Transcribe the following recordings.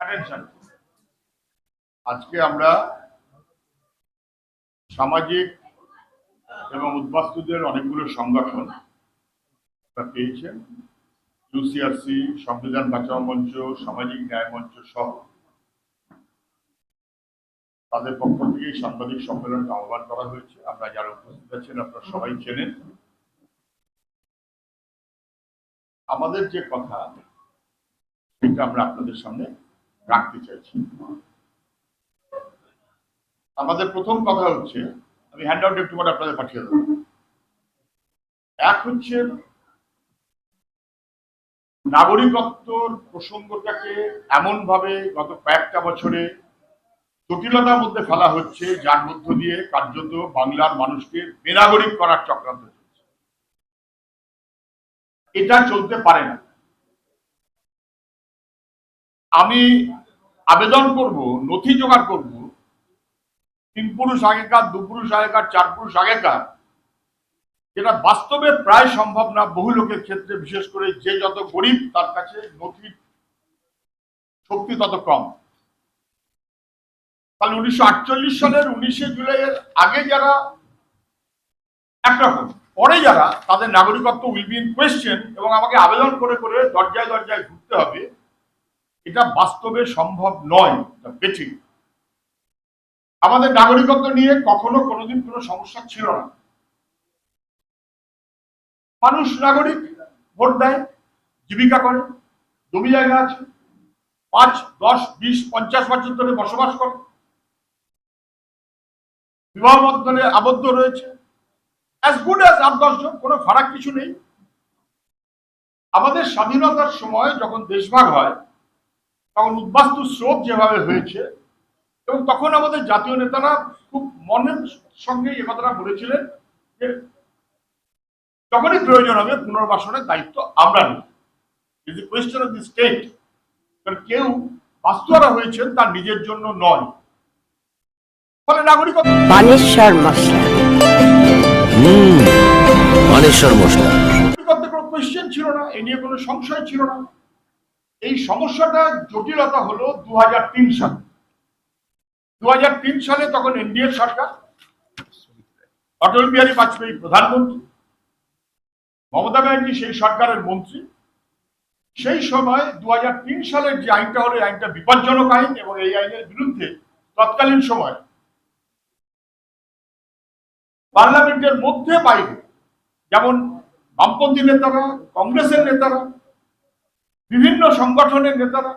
Attention আজকে আমরা সামাজিক এবং উদ্বাস্তুদের অনেকগুলো সংগঠন পেয়েছেন। ইউসিআরসি সংবিধান বাঁচাও মঞ্চ, সামাজিক ন্যায় মঞ্চ সহ। তাদের পক্ষ থেকে সাংবাদিক সম্মেলনকে আহ্বান করা হয়েছে। আমরা যারা উপস্থিত আছেন, আপনারা সবাই চেনেন। আমাদের যে কথা, সেটা আমরা আপনাদের সামনে রাখতে চাইছি আমাদের প্রথম কথা হচ্ছে, আমি হ্যান্ড আউট একটু করে আপনাদের পাঠিয়ে দেবো। এক হচ্ছে, নাগরিকত্বর প্রসঙ্গটাকে এমন ভাবে গত কয়েকটা বছরে জটিলতার মধ্যে ফেলা হচ্ছে, যার মধ্য দিয়ে কার্যত বাংলার মানুষকে বেনাগরিক করার চক্রান্ত চলছে। এটা চলতে পারে না। আমি আবেদন করব, নথি জোগাড় করব, তিন পুরুষ আগেকার, দু পুরুষ আগেকার, চার পুরুষ আগেকার, যেটা বাস্তবে প্রায় সম্ভব না বহু লোকের ক্ষেত্রে, বিশেষ করে যে যত গরিব, তার কাছে নথির শক্তি তত কম। তাহলে উনিশশো আটচল্লিশ সালের উনিশে জুলাইয়ের আগে যারা একরকম, পরে যারা তাদের নাগরিকত্ব উইল বি ইন কোয়েশ্চেন এবং আমাকে আবেদন করে করে দরজায় দরজায় ঘুরতে হবে। এটা বাস্তবে সম্ভব নয় বেঠিক। আমাদের নাগরিকত্ব নিয়ে কখনো কোনোদিন কোনো সমস্যা ছিল না। মানুষ নাগরিক, ভোট দেয়, জীবিকা করে, জমি জায়গা আছে, পাঁচ, দশ, বিশ, পঞ্চাশ বছর ধরে বসবাস করে। বিবাহ বন্ধনে আবদ্ধ রয়েছে। অ্যাজ গুড অ্যাজ আট দশজন কোনো ফারাক কিছু নেই। আমাদের স্বাধীনতার সময় যখন দেশভাগ হয় তখন উদ্বাস্তু স্রোত যেভাবে হয়েছে এবং তখন আমাদের জাতীয় নেতারা খুব মনের সঙ্গে এ কথাটা বলেছিলেন যে যখনই প্রয়োজন হবে পুনর্বাসনের দায়িত্ব আমরা নিই is question of the state কারণ কেউ বাস্তুহারা হয়েছেন তার নিজের জন্য নয়। ফলে নাগরিকত্ব বানেশ্বর মশলা। হুম মানেশ্বর মশলা। নাগরিকত্বের কোনো কোয়েশ্চেন ছিল না এ নিয়ে কোনো সংশয় ছিল না। এই সমস্যাটা জটিলতা হলো দু হাজার তিন সালে। দু হাজার তিন সালে তখন এনডিএ সরকার, অটল বিহারী বাজপেয়ী প্রধানমন্ত্রী, মমতা ব্যানার্জি সেই সরকারের মন্ত্রী। সেই সময় দু হাজার তিন সালের যে আইনটা হলো আইনটা বিপজ্জনক আইন এবং এই আইনের বিরুদ্ধে তৎকালীন সময় পার্লামেন্টের মধ্যে বাইরে, যেমন বামপন্থী নেতারা, কংগ্রেসের নেতারা বিভিন্ন সংগঠনের নেতারা,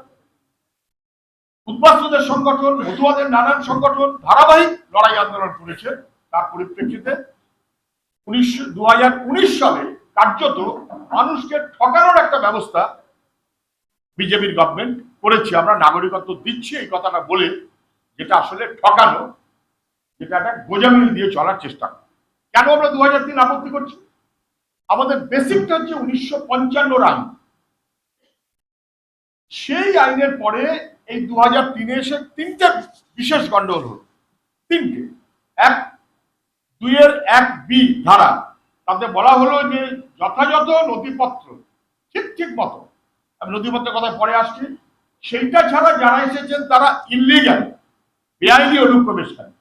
উদ্বাস্তুদের সংগঠন মধুয়াদের নানান সংগঠন ধারাবাহিক লড়াই আন্দোলন করেছে। তার পরিপ্রেক্ষিতে উনিশশো দু সালে কার্যত মানুষকে ঠকানোর একটা ব্যবস্থা বিজেপির গভর্নমেন্ট করেছে। আমরা নাগরিকত্ব দিচ্ছি এই কথাটা বলে যেটা আসলে ঠকানো, যেটা একটা গোজামিল দিয়ে চলার চেষ্টা। কেন আমরা দু হাজার তিন আপত্তি করছি? আমাদের বেসিকটা হচ্ছে উনিশশো পঞ্চান্নর আইন সেই আইনের পরে এই দু হাজার তিনে এসে তিনটে বিশেষ গন্ডগোল হল। তিনটে। এক, দুইয়ের এক বি ধারা, তাতে বলা হলো যে যথাযথ নথিপত্র, ঠিক ঠিক মতো, আমি নথিপত্রের কথা পরে আসছি, সেইটা ছাড়া যারা এসেছেন তারা ইলিগাল বেআইনি অনুপ্রবেশকারী।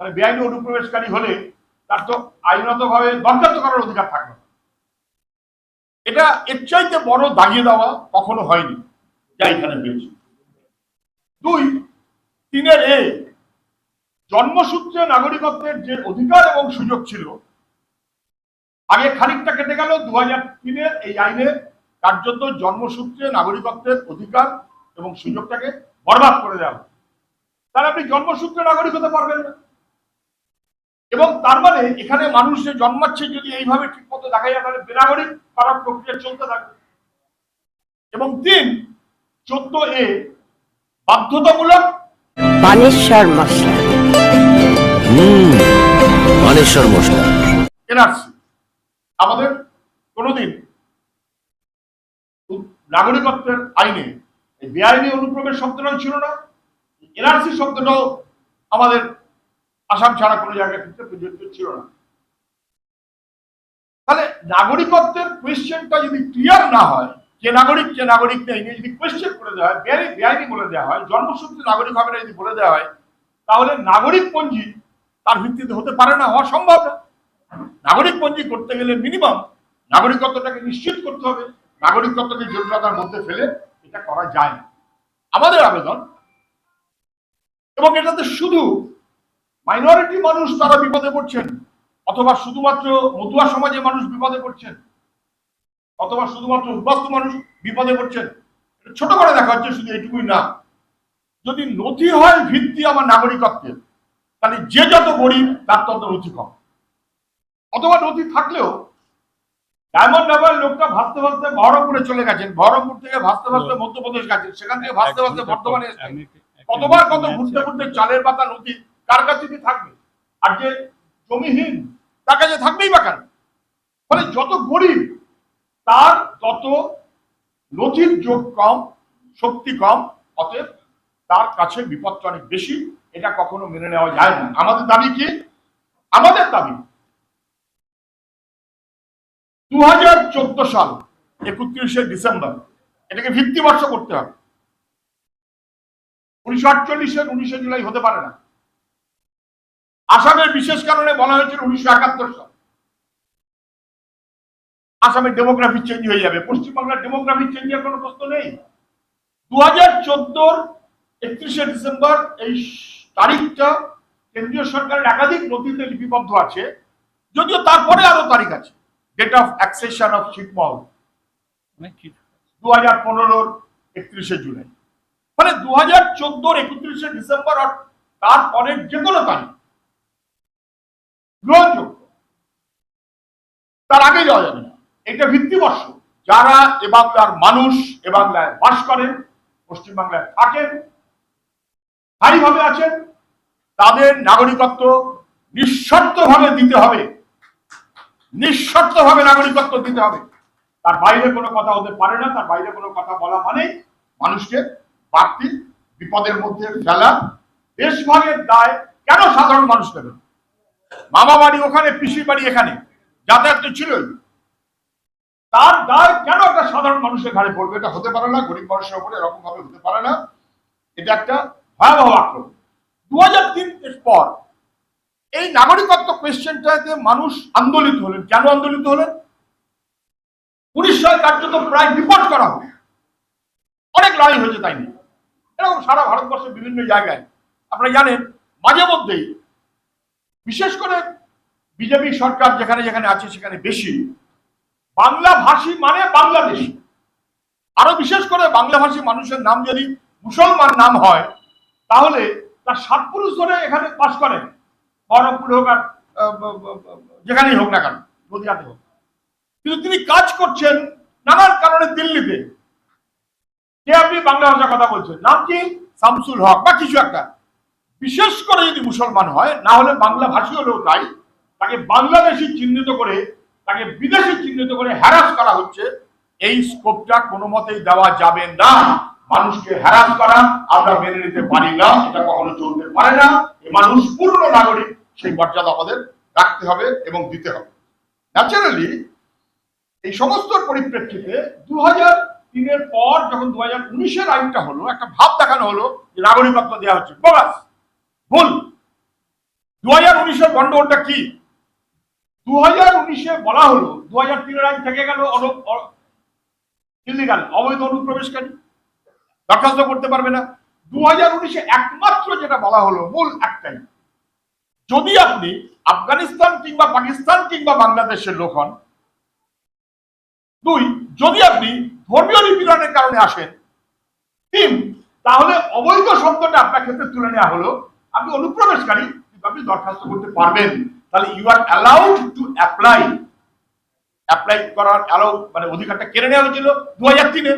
তাহলে বেআইনি অনুপ্রবেশকারী হলে তার তো আইনতভাবে বরখাস্ত করার অধিকার থাকবে এটা এর চাইতে বড় দাগিয়ে দেওয়া কখনো হয়নি। যা এখানে হয়েছে দুই, তিনের এ জন্মসূত্রে নাগরিকত্বের যে অধিকার এবং সুযোগ ছিল, আগে খানিকটা কেটে গেল। দু হাজার তিনের এই আইনে কার্যত জন্মসূত্রে নাগরিকত্বের অধিকার এবং সুযোগটাকে বরবাদ করে দেওয়া হলো। তাহলে আপনি জন্মসূত্রে নাগরিক হতে পারবেন না। এবং তার মানে এখানে মানুষ যে জন্মাচ্ছে যদি এইভাবে ঠিক মতো দেখা যায়, তাহলে বেনাগরিক করার প্রক্রিয়া চলতে থাকবে। এবং তিন চোদ্দ এ বাধ্যতামূলক। বানেশ্বর মশলা। হুম মানেশ্বর মশলা। এনআরসি। আমাদের কোনোদিন নাগরিকত্বের আইনে বেআইনি অনুপ্রবেশ শব্দটাও ছিল না। এনআরসি শব্দটাও আমাদের আসাম ছাড়া কোনো জায়গায় ক্ষেত্রে প্রযোজ্য ছিল না। তাহলে নাগরিকত্বের কোয়েশ্চেনটা যদি ক্লিয়ার না হয় কে নাগরিক কে নাগরিক নেই যদি কোয়েশ্চেন করে দেওয়া হয়, বেআইনি বেআইনি বলে দেওয়া হয়, জন্মসূত্রে নাগরিক হবে না যদি বলে দেওয়া হয়, তাহলে নাগরিক পঞ্জি তার ভিত্তিতে হতে পারে না, হওয়া সম্ভব না। নাগরিক পঞ্জি করতে গেলে মিনিমাম নাগরিকত্বটাকে নিশ্চিত করতে হবে। নাগরিকত্বকে জটিলতার মধ্যে ফেলে এটা করা যায় না। আমাদের আবেদন, এবং এটাতে শুধু মাইনরিটি মানুষ তারা বিপদে পড়ছেন, অথবা শুধুমাত্র মতুয়া সমাজে মানুষ বিপদে পড়ছেন অথবা শুধুমাত্র উদ্বাস্তু মানুষ বিপদে পড়ছেন। ছোট করে দেখা হচ্ছে শুধু এটুকুই না। যদি নথি হয় ভিত্তি আমার নাগরিকত্বের তাহলে যে যত গরিব তার তত নথি কম। অথবা নথি থাকলেও ডায়মন্ড হারবার লোকটা ভাসতে ভাসতে বহরমপুরে চলে গেছেন। বহরমপুর থেকে ভাসতে ভাসতে মধ্যপ্রদেশ গেছেন। সেখান থেকে ভাসতে ভাসতে বর্ধমানে এসেছেন। কতবার কত ঘুরতে ঘুরতে চালের পাতা নথি কার কাছে কি থাকবে? আর যে জমিহীন তার কাছে থাকবেই বা কেন? ফলে যত গরিব তার তত নথির যোগ কম, শক্তি কম, অতএব তার কাছে বিপদটা অনেক বেশি, এটা কখনো মেনে নেওয়া যায় না। আমাদের দাবি কি? আমাদের দাবি দু হাজার চোদ্দ সাল, একত্রিশে ডিসেম্বর, এটাকে ভিত্তি বর্ষ করতে হবে। উনিশশো আটচল্লিশের উনিশে জুলাই হতে পারে না। আসামের বিশেষ কারণে বলা হয়েছিল উনিশশো একাত্তর সাল। আসামের ডেমোগ্রাফি চেঞ্জ হয়ে যাবে। পশ্চিমবাংলার ডেমোগ্রাফি চেঞ্জের কোনো প্রশ্ন নেই। দু হাজার চোদ্দোর একত্রিশে ডিসেম্বর এই তারিখটা কেন্দ্রীয় সরকারের একাধিক নথিতে লিপিবদ্ধ আছে। যদিও তারপরে আরও তারিখ আছে। ডেট অফ অ্যাক্সেশন অফ ছিটমহল দু হাজার পনেরোর একত্রিশে জুলাই। মানে দু হাজার চোদ্দোর একত্রিশে ডিসেম্বর আর তারপরের যে কোনো তারিখ। গ্রহণযোগ্য। তার আগে যাওয়া যাবে। এটা ভিত্তিবর্ষ। যারা এ বাংলার মানুষ, এ বাংলায় বাস করেন পশ্চিমবাংলায় থাকেন, স্থায়ীভাবে আছেন, তাদের নাগরিকত্ব নিঃশর্তভাবে দিতে হবে। নিঃশর্তভাবে নাগরিকত্ব দিতে হবে। তার বাইরে কোনো কথা হতে পারে না, তার বাইরে কোনো কথা বলা মানে মানুষকে বাড়তি বিপদের মধ্যে ফেলা, দেশভাগের দায় কেন সাধারণ মানুষ নেবেন মামা বাড়ি ওখানে, পিসির বাড়ি এখানে, যাতায়াত তো ছিলই। তার দায় কেন একটা সাধারণ মানুষের ঘাড়ে পড়বে? এটা হতে পারে না, গরিব মানুষের উপরে এরকম ভাবে হতে পারে না। এটা একটা ভয়াবহ আক্রমণ। দু হাজার তিন পর এই নাগরিকত্ব কোয়েশ্চেনটাতে মানুষ আন্দোলিত হলেন। কেন আন্দোলিত হলেন? উনিশশো কার্যত প্রায় রিপোর্ট করা হবে। অনেক লড়াই হয়েছে তাই নিয়ে। এরকম সারা ভারতবর্ষের বিভিন্ন জায়গায়। আপনারা জানেন, মাঝে মধ্যেই বিশেষ করে বিজেপি সরকার যেখানে যেখানে আছে সেখানে বেশি বাংলা ভাষী মানে বাংলাদেশি। আরও বিশেষ করে বাংলা ভাষী মানুষের নাম যদি মুসলমান নাম হয়, তাহলে তার সাত পুরুষ ধরে এখানে বাস করেন বহরমপুর হোক আর যেখানেই হোক না কেন, নদিয়াতে হোক। কিন্তু তিনি কাজ করছেন নানান কারণে দিল্লিতে। কে আপনি বাংলা ভাষা কথা বলছেন? নাম কি? শামসুল হক বা কিছু একটা। বিশেষ করে যদি মুসলমান হয়, না হলে বাংলা ভাষী হলেও তাই, তাকে বাংলাদেশি চিহ্নিত করে তাকে বিদেশি চিহ্নিত করে হ্যারাস করা হচ্ছে, এই স্কোপটা কোনো মতেই দেওয়া যাবে না। মানুষকে হ্যারাস করা, আমরা মেনে নিতে পারি না, এটা কখনো চলতে পারে না। এ মানুষ পূর্ণ নাগরিক, সেই মর্যাদা আমাদের রাখতে হবে এবং দিতে হবে। ন্যাচারালি এই সমস্ত পরিপ্রেক্ষিতে দু হাজার তিনের পর যখন দু হাজার উনিশের আইনটা হলো, একটা ভাব দেখানো হলো যে নাগরিকত্ব দেওয়া হচ্ছে। বোগাস ভুল দু হাজার উনিশের গন্ডগোলটা কি? দু হাজার উনিশে বলা হলো দু হাজার তিনের আইন থেকে গেল ইলিগাল অবৈধ অনুপ্রবেশকারী দরখাস্ত করতে পারবে না। দু হাজার উনিশে একমাত্র যেটা বলা হলো, মূল একটাই। যদি আপনি আফগানিস্তান কিংবা পাকিস্তান কিংবা বাংলাদেশের লোক হন, দুই, যদি আপনি ধর্মীয় নিপীড়নের কারণে আসেন, তিন, তাহলে অবৈধ শব্দটা আপনার ক্ষেত্রে তুলে নেওয়া হলো, আপনি অনুপ্রবেশকারী, আপনি দরখাস্ত করতে পারবেন। তাহলে you are allowed to apply apply করার অ্যালাউ মানে অধিকারটা কেড়ে নেওয়া হয়েছিল দু হাজার তিনে।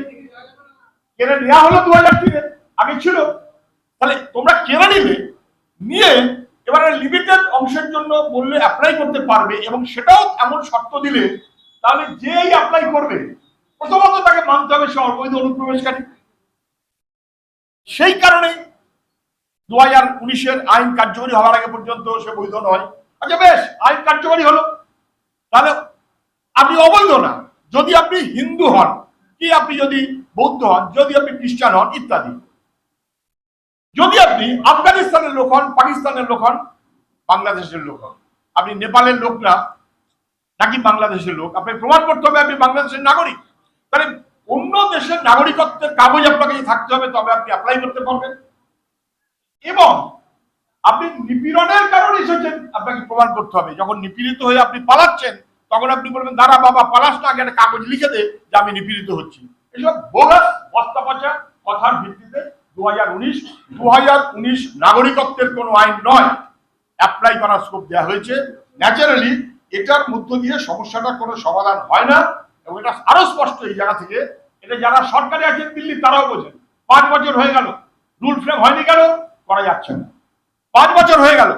কেড়ে নেওয়া হলো দু হাজার তিনে। আগে ছিল। তাহলে তোমরা কেড়ে নিবে, নিয়ে এবারে লিমিটেড অংশের জন্য বললে অ্যাপ্লাই করতে পারবে এবং সেটাও এমন শর্ত দিলে তাহলে যেই অ্যাপ্লাই করবে, প্রথমত তাকে মানতে হবে সে অবৈধ অনুপ্রবেশকারী। সেই কারণে দু হাজার উনিশের আইন কার্যকরী হওয়ার আগে পর্যন্ত সে বৈধ নয়। আচ্ছা বেশ, আইন কার্যকরী হলো। তাহলে আপনি অবৈধ না। যদি আপনি হিন্দু হন, কি আপনি যদি বৌদ্ধ হন, যদি আপনি খ্রিস্টান হন, ইত্যাদি। যদি আপনি আফগানিস্তানের লোক হন, পাকিস্তানের লোক হন, বাংলাদেশের লোক হন, আপনি নেপালের লোক না, নাকি বাংলাদেশের লোক? আপনি প্রমাণ করতে হবে, আপনি বাংলাদেশের নাগরিক। তাহলে অন্য দেশের নাগরিকত্বের কাগজ আপনাকে থাকতে হবে, তবে আপনি অ্যাপ্লাই করতে পারবেন। এবং আপনি নিপীড়নের কারণে এসেছেন, আপনাকে প্রমাণ করতে হবে। যখন নিপীড়িত হয়ে আপনি পালাচ্ছেন, তখন আপনি বলবেন, দাঁড়া বাবা, পালাস না একটা কাগজ লিখে দে যে আমি নিপীড়িত হচ্ছি। এসব বোগাস বস্তা পচা কথার ভিত্তিতে দু হাজার উনিশ দু হাজার উনিশ নাগরিকত্বের কোনো আইন নয়। অ্যাপ্লাই করার স্কোপ দেওয়া হয়েছে। ন্যাচারালি এটার মধ্য দিয়ে সমস্যাটা কোনো সমাধান হয় না এবং এটা আরও স্পষ্ট এই জায়গা থেকে, এটা যারা সরকারে আছেন দিল্লি তারাও বোঝেন। পাঁচ বছর হয়ে গেল, রুল ফ্রেম হয়নি কেন? করা যাচ্ছে না। পাঁচ বছর হয়ে গেল।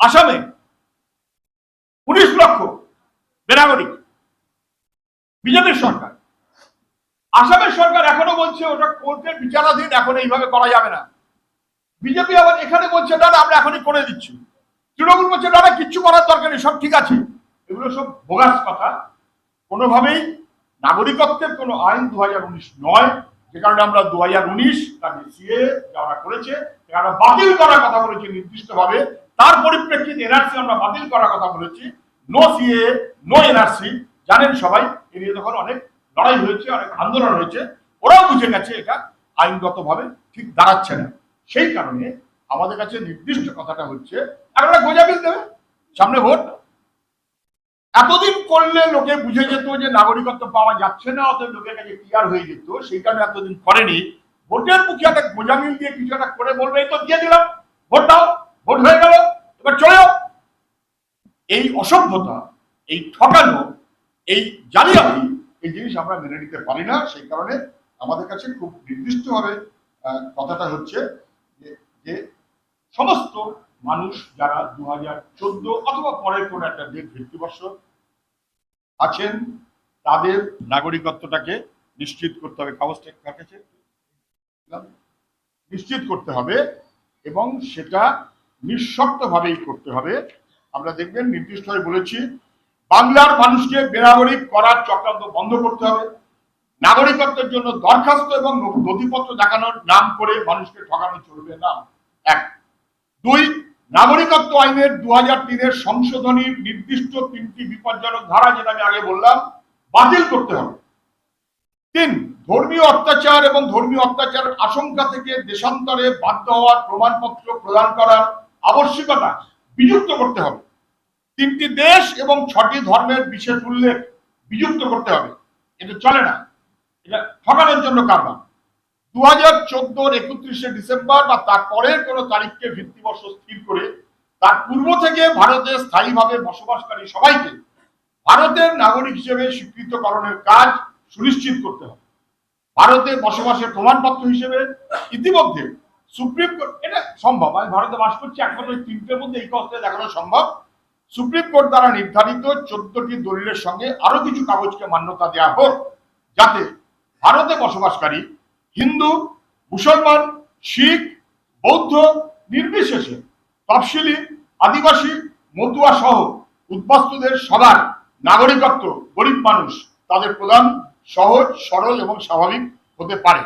আসামে উনিশ লক্ষ বেনাগরিক বিজেপির সরকার। আসামের সরকার এখনও বলছে ওটা কোর্টের বিচারাধীন, এখন এইভাবে করা যাবে না। বিজেপি আবার এখানে বলছে, না আমরা এখনই করে দিচ্ছি। তৃণমূল বলছে, না কিচ্ছু করার দরকার নেই, সব ঠিক আছে। এগুলো সব বোগাস কথা। কোনোভাবেই নাগরিকত্বের কোনো আইন দু নয়। যে কারণে আমরা দু হাজার উনিশ তার সিএ যারা করেছে যারা বাতিল করার কথা বলেছে নির্দিষ্টভাবে। তার পরিপ্রেক্ষিতে এনআরসি আমরা বাতিল করার কথা বলেছি। নো সিএ নো এনআরসি জানেন সবাই, এ নিয়ে তখন অনেক লড়াই হয়েছে, অনেক আন্দোলন হয়েছে। ওরাও বুঝে গেছে এটা আইনগতভাবে ঠিক দাঁড়াচ্ছে না। সেই কারণে আমাদের কাছে নির্দিষ্ট কথাটা হচ্ছে, একটা গোজা বিল দেবে, সামনে ভোট। এতদিন করলে লোকে বুঝে যেত যে নাগরিকত্ব পাওয়া যাচ্ছে না অত লোকের কাছে ক্লিয়ার হয়ে যেত। সেই কারণে এতদিন করেনি। ভোটের মুখে একটা গোজামিল দিয়ে কিছু একটা করে বলবে, এই তো দিয়ে দিলাম। ভোট দাও, ভোট হয়ে গেল। এবার চলে যাও। এই অসভ্যতা, এই ঠকানো, এই জালিয়াতি, এই জিনিস আমরা মেনে নিতে পারি না। সেই কারণে আমাদের কাছে খুব নির্দিষ্টভাবে কথাটা হচ্ছে যে- যে সমস্ত মানুষ যারা দু হাজার চোদ্দ অথবা পরের কোন একটা ডেট ভিত্তিবর্ষ আছেন, তাদের নাগরিকত্বটাকে নিশ্চিত করতে হবে। কাগজটা নিশ্চিত করতে হবে এবং সেটা নিঃশর্তভাবেই করতে হবে। আমরা দেখবেন নির্দিষ্টভাবে বলেছি, বাংলার মানুষকে বেনাগরিক করার চক্রান্ত বন্ধ করতে হবে। নাগরিকত্বের জন্য দরখাস্ত এবং নথিপত্র দেখানোর নাম করে মানুষকে ঠকানো চলবে না। এক। দুই নাগরিকত্ব আইনের দু হাজার তিনের সংশোধনীর নির্দিষ্ট তিনটি বিপজ্জনক ধারা যেটা আমি আগে বললাম, বাতিল করতে হবে। তিন, ধর্মীয় অত্যাচার এবং ধর্মীয় অত্যাচারের আশঙ্কা থেকে দেশান্তরে বাধ্য হওয়ার প্রমাণপত্র প্রদান করার আবশ্যকতা বিযুক্ত করতে হবে। তিনটি দেশ এবং ছটি ধর্মের বিশেষ উল্লেখ বিযুক্ত করতে হবে। এটা চলে না। এটা ঠকানোর জন্য কারবার। দু হাজার চোদ্দোর একত্রিশে ডিসেম্বর বা তার পরের কোনো তারিখকে স্থির করে তার পূর্ব থেকে স্থায়ীভাবে বসবাসকারী সবাইকে ভারতের নাগরিক হিসেবে স্বীকৃতকরণের কাজ সুনিশ্চিত করতে হবে। ভারতে বসবাসের প্রমাণপত্র হিসেবে ইতিমধ্যে সুপ্রিম কোর্ট এটা সম্ভব, আমি ভারতে বাস করছি একমাত্র এই তিনটের মধ্যে এই কাজটা দেখানো সম্ভব। সুপ্রিম কোর্ট দ্বারা নির্ধারিত চোদ্দটি দলিলের সঙ্গে আরও কিছু কাগজকে মান্যতা দেওয়া হোক, যাতে ভারতে বসবাসকারী হিন্দু, মুসলমান, শিখ, বৌদ্ধ, নির্বিশেষে তফসিলি, আদিবাসী মতুয়া সহ উদ্বাস্তুদের সবার নাগরিকত্ব, গরিব মানুষ তাদের প্রদান সহজ, সরল এবং স্বাভাবিক হতে পারে।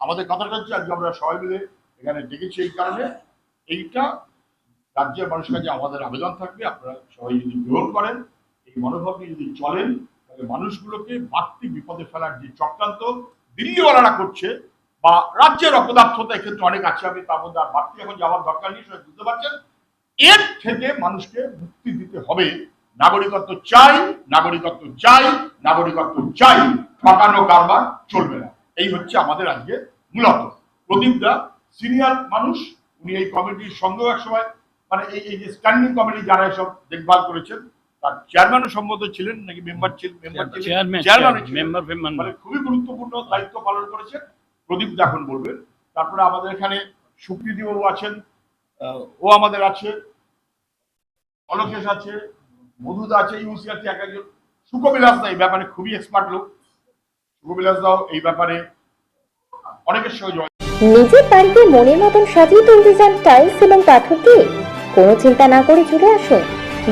আমাদের কথাটা হচ্ছে, আজকে আমরা সবাই মিলে এখানে ডেকেছি এই কারণে। এইটা রাজ্যের মানুষের কাছে আমাদের আবেদন থাকবে। আপনারা সবাই যদি গ্রহণ করেন, এই মনোভাব যদি চলেন, তাহলে মানুষগুলোকে বাড়তি বিপদে ফেলার যে চক্রান্ত দিল্লিওয়ালারা করছে বা রাজ্যের অপদার্থতা এক্ষেত্রে অনেক আছে আমি তার মধ্যে আর বাড়তি এখন যাওয়ার দরকার নেই সবাই বুঝতে পারছেন? এর থেকে মানুষকে মুক্তি দিতে হবে। নাগরিকত্ব চাই নাগরিকত্ব চাই নাগরিকত্ব চাই ঠকানো কারবার চলবে না। এই হচ্ছে আমাদের আজকে মূলত প্রদীপ দা সিনিয়র মানুষ উনি এই কমিটির সঙ্গেও এক সময় মানে এই এই যে স্ট্যান্ডিং কমিটি যারা এসব দেখভাল করেছেন তার চেয়ারম্যানও সম্মত ছিলেন নাকি মেম্বার ছিলেন? মেম্বার ছিলেন। চেয়ারম্যান চেয়ারম্যান মেম্বার মানে খুবই গুরুত্বপূর্ণ দায়িত্ব পালন করেছেন। প্রদীপ এখন বলবেন তারপরে আমাদের এখানে সুপ্রীতি বাবু আছেন ও আমাদের আছে, অলোকেশ আছে, মধুদা আছে, ইউসি আছে এক একজন। সুকবিলাস দা এই ব্যাপারে খুবই এক্সপার্ট লোক। সুকবিলাস দাও এই ব্যাপারে অনেকের সঙ্গে নিজের বাড়িতে মনের মতন সাজিয়ে তুলতে চান টাইলস এবং পাথর দিয়ে? কোনো চিন্তা না করে চলে আসুন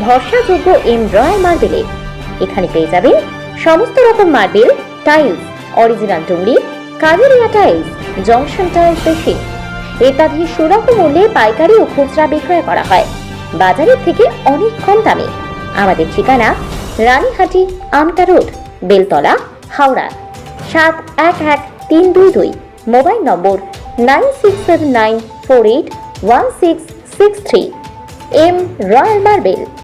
ভরসাযোগ্য এম রয় মার্বেলে। এখানে পেয়ে যাবেন সমস্ত রকম marble, tiles, original Dumri Kajaria tiles, junction tiles machine ইত্যাদি সুলভ মূল্যে পাইকারি ও খুচরা বিক্রয় করা হয়। বাজারের থেকে অনেক কম দামে। আমাদের ঠিকানা রানীহাটি, আমতা রোড, বেলতলা, হাওড়া। সাত এক এক তিন দুই দুই। Mobile number nine six seven nine four eight one six six three. M royal marble.